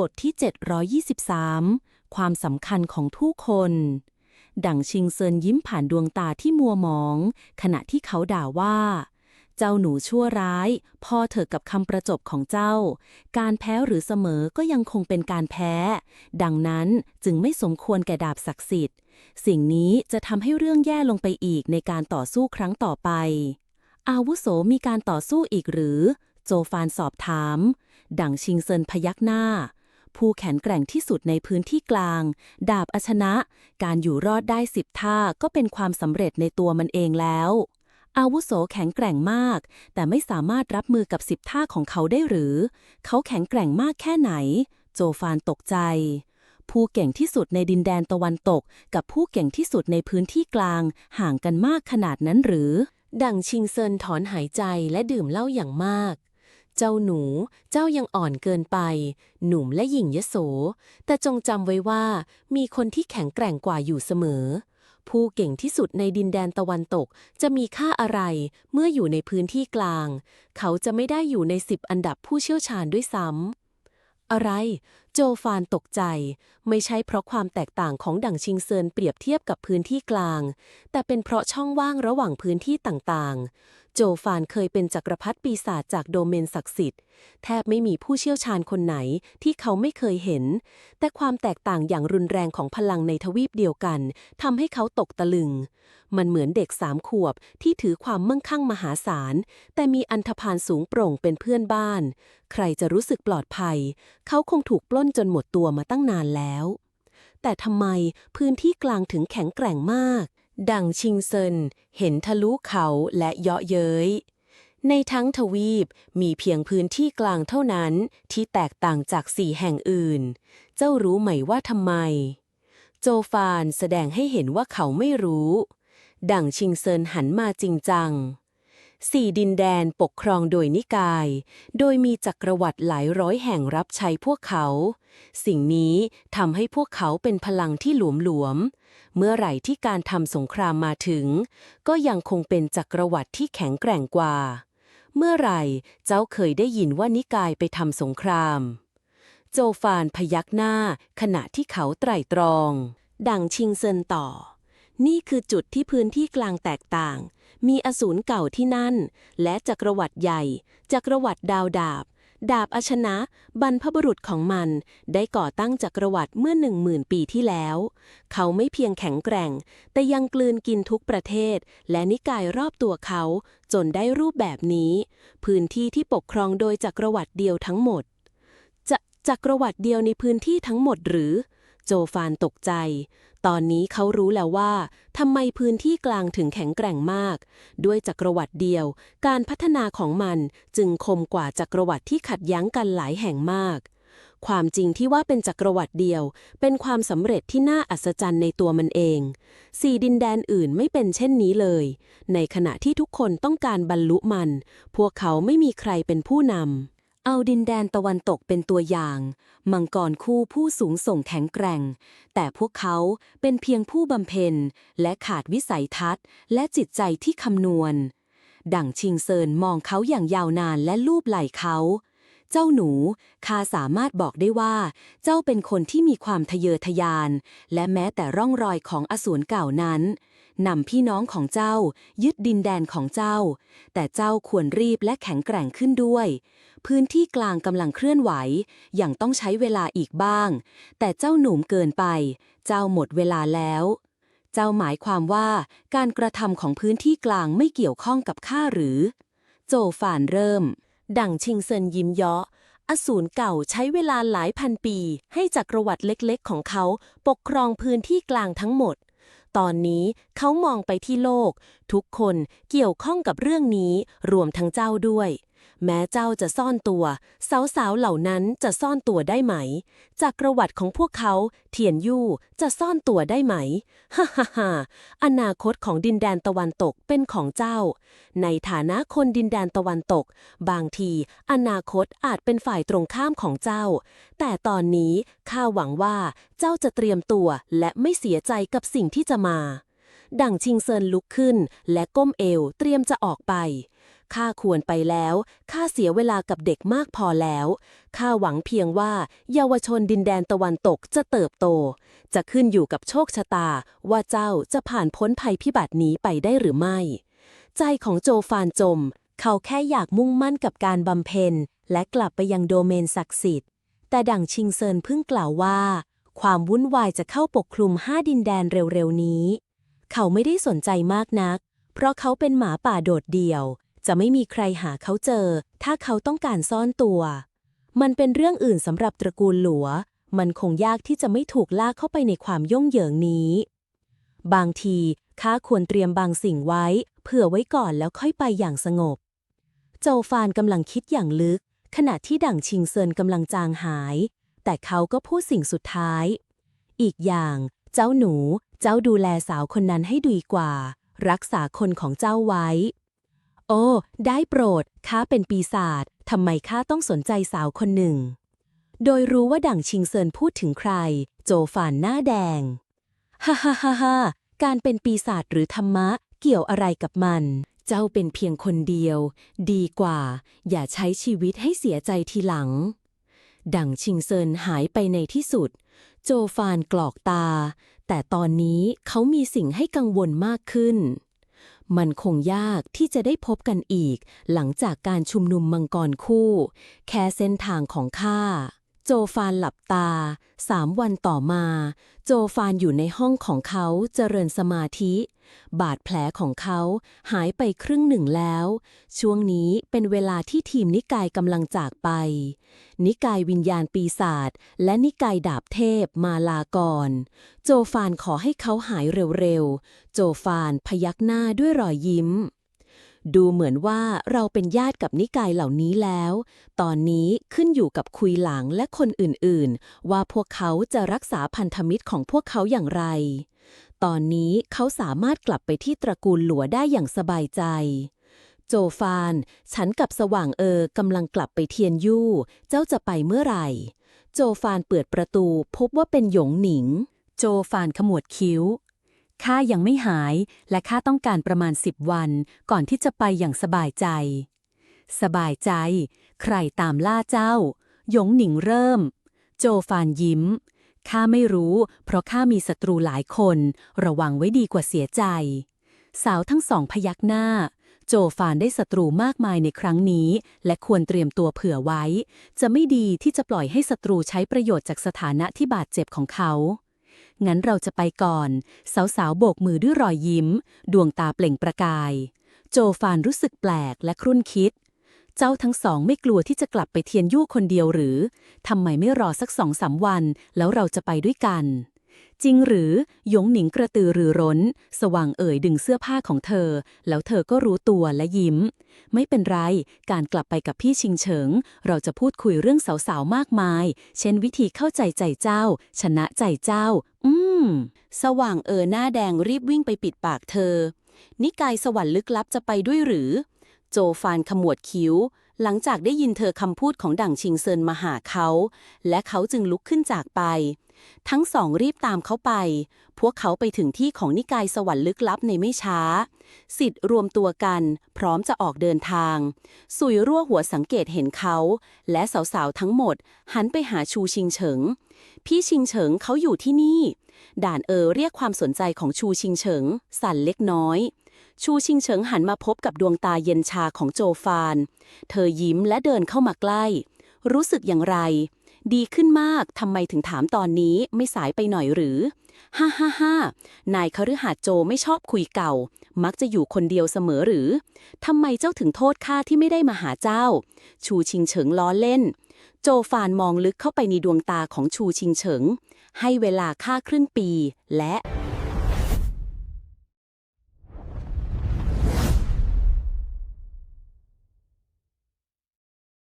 บทที่ 723 ความสำคัญของผู้คน ดั่งชิงเซินยิ้มผ่านดวงตาที่มัวหมอง ขณะที่เขาด่าว่า เจ้าหนูชั่วร้าย พอเถอะกับคำประจบของเจ้า การแพ้หรือเสมอก็ยังคงเป็นการแพ้ ดังนั้นจึงไม่สมควรแก่ดาบศักดิ์สิทธิ์ สิ่งนี้จะทำให้เรื่องแย่ลงไปอีกในการต่อสู้ครั้งต่อไป อาวุโสมีการต่อสู้อีกหรือ โจฟานสอบถาม ดั่งชิงเซินพยักหน้า ผู้แข็งแกร่งที่สุดในพื้นที่กลาง ดาบอชนะ การอยู่รอดได้สิบท่าก็เป็นความสำเร็จในตัวมันเองแล้ว อาวุโสแข็งแกร่งมาก แต่ไม่สามารถรับมือกับสิบท่าของเขาได้หรือ เขาแข็งแกร่งมากแค่ไหน โจฟานตกใจผู้เก่งที่สุดในดินแดนตะวันตก กับผู้เก่งที่สุดในพื้นที่กลาง ห่างกันมากขนาดนั้นหรือ ดังชิงเซินถอนหายใจและดื่มเหล้าอย่างมาก เจ้าหนู เจ้ายังอ่อนเกินไป หนุ่มและหญิงยโส แต่จงจำไว้ว่ามีคนที่แข็งแกร่งกว่าอยู่เสมอ ผู้เก่งที่สุดในดินแดนตะวันตกจะมีค่าอะไรเมื่ออยู่ในพื้นที่กลาง เขาจะไม่ได้อยู่ในสิบอันดับผู้เชี่ยวชาญด้วยซ้ำอะไร โจฟานตกใจ ไม่ใช่เพราะความแตกต่างของดั่งชิงเซินเปรียบเทียบกับพื้นที่กลาง แต่เป็นเพราะช่องว่างระหว่างพื้นที่ต่างๆ โจฟานเคยเป็นจักรพรรดิปีศาจจากโดเมนศักดิ์สิทธิ์ แทบไม่มีผู้เชี่ยวชาญคนไหนที่เขาไม่เคยเห็น แต่ความแตกต่างอย่างรุนแรงของพลังในทวีปเดียวกันทำให้เขาตกตะลึง มันเหมือนเด็กสามขวบที่ถือความมั่งคั่งมหาศาล แต่มีอันธพาลสูงโปร่งเป็นเพื่อนบ้าน ใครจะรู้สึกปลอดภัย เขาคงถูกปล้นจนหมดตัวมาตั้งนานแล้ว แต่ทำไมพื้นที่กลางถึงแข็งแกร่งมาก ดังชิงเซิน เห็นทะลุเขาและเยาะเย้ย ในทั้งทวีปมีเพียงพื้นที่กลางเท่านั้นที่แตกต่างจากสี่แห่งอื่น เจ้ารู้ไหมว่าทำไม โจฟานแสดงให้เห็นว่าเขาไม่รู้ ดั่งชิงเซินหันมาจริงจัง สี่ดินแดนปกครองโดยนิกาย โดยมีจักรวรรดิหลายร้อยแห่งรับใช้พวกเขา สิ่งนี้ทำให้พวกเขาเป็นพลังที่หลวมๆเมื่อไหร่ที่การทำสงครามมาถึง ก็ยังคงเป็นจักรวรรดิที่แข็งแกร่งกว่า เมื่อไหร่เจ้าเคยได้ยินว่านิกายไปทำสงคราม โจฟานพยักหน้า ขณะที่เขาไตร่ตรอง ดังชิงเซินต่อ นี่คือจุดที่พื้นที่กลางแตกต่าง มีอสูรเก่าที่นั่น และจักรวรรดิใหญ่ จักรวรรดิดาวดาบ ดาบอชนะ บรรพบุรุษของมัน ได้ก่อตั้งจักรวรรดิเมื่อหนึ่งหมื่นปีที่แล้ว เขาไม่เพียงแข็งแกร่ง แต่ยังกลืนกินทุกประเทศ และนิกายรอบตัวเขา จนได้รูปแบบนี้ พื้นที่ที่ปกครองโดยจักรวรรดิเดียวทั้งหมดจะจักรวรรดิเดียวในพื้นที่ทั้งหมดหรือ โจฟานตกใจ ตอนนี้เขารู้แล้วว่าทำไมพื้นที่กลางถึงแข็งแกร่งมาก ด้วยจักรวรรดิเดียว การพัฒนาของมันจึงคมกว่าจักรวรรดิที่ขัดแย้งกันหลายแห่งมาก ความจริงที่ว่าเป็นจักรวรรดิเดียว เป็นความสำเร็จที่น่าอัศจรรย์ในตัวมันเองสี่ดินแดนอื่นไม่เป็นเช่นนี้เลย ในขณะที่ทุกคนต้องการบรรลุมัน พวกเขาไม่มีใครเป็นผู้นำ เอาดินแดนตะวันตกเป็นตัวอย่าง มังกรคู่ผู้สูงส่งแข็งแกร่ง แต่พวกเขาเป็นเพียงผู้บำเพ็ญ และขาดวิสัยทัศน์ และจิตใจที่คำนวณ ดั่งชิงเซินมองเขาอย่างยาวนานและลูบไหล่เขา เจ้าหนูข้าสามารถบอกได้ว่า เจ้าเป็นคนที่มีความทะเยอทะยาน และแม้แต่ร่องรอยของอสูรเก่านั้น นำพี่น้องของเจ้า ยึดดินแดนของเจ้า แต่เจ้าควรรีบและแข็งแกร่งขึ้นด้วย พื้นที่กลางกำลังเคลื่อนไหว อย่างต้องใช้เวลาอีกบ้าง แต่เจ้าหนุ่มเกินไป เจ้าหมดเวลาแล้ว เจ้าหมายความว่าการกระทำของพื้นที่กลางไม่เกี่ยวข้องกับข้าหรือ โจฟานเริ่ม ดั่งชิงเซินยิ้มเยาะอสูรเก่าใช้เวลาหลายพันปี ให้จักรวรรดิเล็กๆ ของเขาปกครองพื้นที่กลางทั้งหมด ตอนนี้เขามองไปที่โลก ทุกคนเกี่ยวข้องกับเรื่องนี้รวมทั้งเจ้าด้วย แม้เจ้าจะซ่อนตัว สาวๆเหล่านั้นจะซ่อนตัวได้ไหม จากประวัติของพวกเขาเทียนยู่จะซ่อนตัวได้ไหมฮ่าฮ่าฮ่าอนาคตของดินแดนตะวันตกเป็นของเจ้า ในฐานะคนดินแดนตะวันตก บางที อนาคตอาจเป็นฝ่ายตรงข้ามของเจ้า แต่ตอนนี้ข้าหวังว่าเจ้าจะเตรียมตัวและไม่เสียใจกับสิ่งที่จะมา ดั่งชิงเซินลุกขึ้นและก้มเอวเตรียมจะออกไป ข้าควรไปแล้วข้าเสียเวลากับเด็กมากพอแล้วข้าหวังเพียงว่าเยาวชนดินแดนตะวันตกจะเติบโต จะขึ้นอยู่กับโชคชะตาว่าเจ้าจะผ่านพ้นภัยพิบัตินี้ไปได้หรือไม่ ใจของโจฟานจม เขาแค่อยากมุ่งมั่นกับการบำเพ็ญ และกลับไปยังโดเมนศักดิ์สิทธิ์ แต่ดั่งชิงเซินเพิ่งกล่าวว่า ความวุ่นวายจะเข้าปกคลุมห้าดินแดนเร็วๆนี้ เขาไม่ได้สนใจมากนัก เพราะเขาเป็นหมาป่าโดดเดี่ยว จะไม่มีใครหาเขาเจอ ถ้าเขาต้องการซ่อนตัว มันเป็นเรื่องอื่นสำหรับตระกูลหลัว มันคงยากที่จะไม่ถูกลากเข้าไปในความย่งเหยิงนี้ บางทีข้าควรเตรียมบางสิ่งไว้ เผื่อไว้ก่อนแล้วค่อยไปอย่างสงบ โจฟานกำลังคิดอย่างลึก ขณะที่ดั่งชิงเซินกำลังจางหาย แต่เขาก็พูดสิ่งสุดท้าย อีกอย่าง เจ้าหนู เจ้าดูแลสาวคนนั้นให้ดีกว่า รักษาคนของเจ้าไว้ อ้ ได้โปรด ข้าเป็นปีศาจทำไมข้าต้องสนใจสาวคนหนึ่ง โดยรู้ว่าดั่งชิงเซินพูดถึงใคร โจฟานหน้าแดง ฮ่าฮ่าฮ่าฮ่าการเป็นปีศาจหรือธรรมะ เกี่ยวอะไรกับมัน เจ้าเป็นเพียงคนเดียว ดีกว่า อย่าใช้ชีวิตให้เสียใจทีหลัง ดั่งชิงเซินหายไปในที่สุด โจฟานกรอกตา แต่ตอนนี้เขามีสิ่งให้กังวลมากขึ้น มันคงยากที่จะได้พบกันอีก หลังจากการชุมนุมมังกรคู่ แค่เส้นทางของข้า โจฟานหลับตาสามวันต่อมา โจฟานอยู่ในห้องของเขาเจริญสมาธิ บาดแผลของเขาหายไปครึ่งหนึ่งแล้ว ช่วงนี้เป็นเวลาที่ทีมนิกายกำลังจากไป นิกายวิญญาณปีศาจและนิกายดาบเทพมาลาก่อน โจฟานขอให้เขาหายเร็วๆ โจฟานพยักหน้าด้วยรอยยิ้ม ดูเหมือนว่าเราเป็นญาติกับนิกายเหล่านี้แล้ว ตอนนี้ขึ้นอยู่กับคุยหลังและคนอื่นๆ ว่าพวกเขาจะรักษาพันธมิตรของพวกเขาอย่างไร ตอนนี้เขาสามารถกลับไปที่ตระกูลหลัวได้อย่างสบายใจ โจฟาน ฉันกับสว่างเออกำลังกลับไปเทียนยู่ เจ้าจะไปเมื่อไหร่ โจฟานเปิดประตูพบว่าเป็นหยงหนิง โจฟานขมวดคิ้ว ข้ายังไม่หาย และข้าต้องการประมาณสิบวัน ก่อนที่จะไปอย่างสบายใจ สบายใจ ใครตามล่าเจ้า หยงหนิงเริ่ม โจฟานยิ้ม ข้าไม่รู้ เพราะข้ามีศัตรูหลายคน ระวังไว้ดีกว่าเสียใจ สาวทั้งสองพยักหน้า โจฟานได้ศัตรูมากมายในครั้งนี้ และควรเตรียมตัวเผื่อไว้ จะไม่ดีที่จะปล่อยให้ศัตรูใช้ประโยชน์จากสถานะที่บาดเจ็บของเขา งั้นเราจะไปก่อน สาวๆโบกมือด้วยรอยยิ้ม ดวงตาเปล่งประกาย โจฟานรู้สึกแปลกและครุ่นคิด เจ้าทั้งสองไม่กลัวที่จะกลับไปเทียนยู่คนเดียวหรือทำไมไม่รอสักสองสามวัน แล้วเราจะไปด้วยกัน จริงหรือ หยงหนิงกระตือรือร้น สว่างเอ่ยดึงเสื้อผ้าของเธอ แล้วเธอก็รู้ตัวและยิ้ม ไม่เป็นไร การกลับไปกับพี่ชิงเฉิง เราจะพูดคุยเรื่องสาวๆมากมาย เช่นวิธีเข้าใจใจเจ้า ชนะใจเจ้า อืม สว่างเอ่อหน้าแดงรีบวิ่งไปปิดปากเธอ นิกายสวรรค์ลึกลับจะไปด้วยหรือ โจฟานขมวดคิ้ว หลังจากได้ยินเธอคำพูดของดั่งชิงเซินมาหาเขา และเขาจึงลุกขึ้นจากไป ทั้งสองรีบตามเขาไป พวกเขาไปถึงที่ของนิกายสวรรค์ลึกลับในไม่ช้า สิทธิ์รวมตัวกันพร้อมจะออกเดินทาง สุยรั่วหัวสังเกตเห็นเขา และสาวๆทั้งหมด หันไปหาชูชิงเฉิง พี่ชิงเฉิงเขาอยู่ที่นี่ ด่านเออเรียกความสนใจของชูชิงเฉิง สั่นเล็กน้อย ชูชิงเฉิงหันมาพบกับดวงตาเย็นชาของโจฟาน เธอยิ้มและเดินเข้ามาใกล้ รู้สึกอย่างไร ดีขึ้นมากทำไมถึงถามตอนนี้ไม่สายไปหน่อยหรือ ฮ่าฮ่าฮ่านายคฤหาสน์โจไม่ชอบคุยเก่า มักจะอยู่คนเดียวเสมอหรือทำไมเจ้าถึงโทษข้าที่ไม่ได้มาหาเจ้า ชูชิงเฉิงล้อเล่น โจฟานมองลึกเข้าไปในดวงตาของชูชิงเฉิง ให้เวลาค่าครึ่งปีและ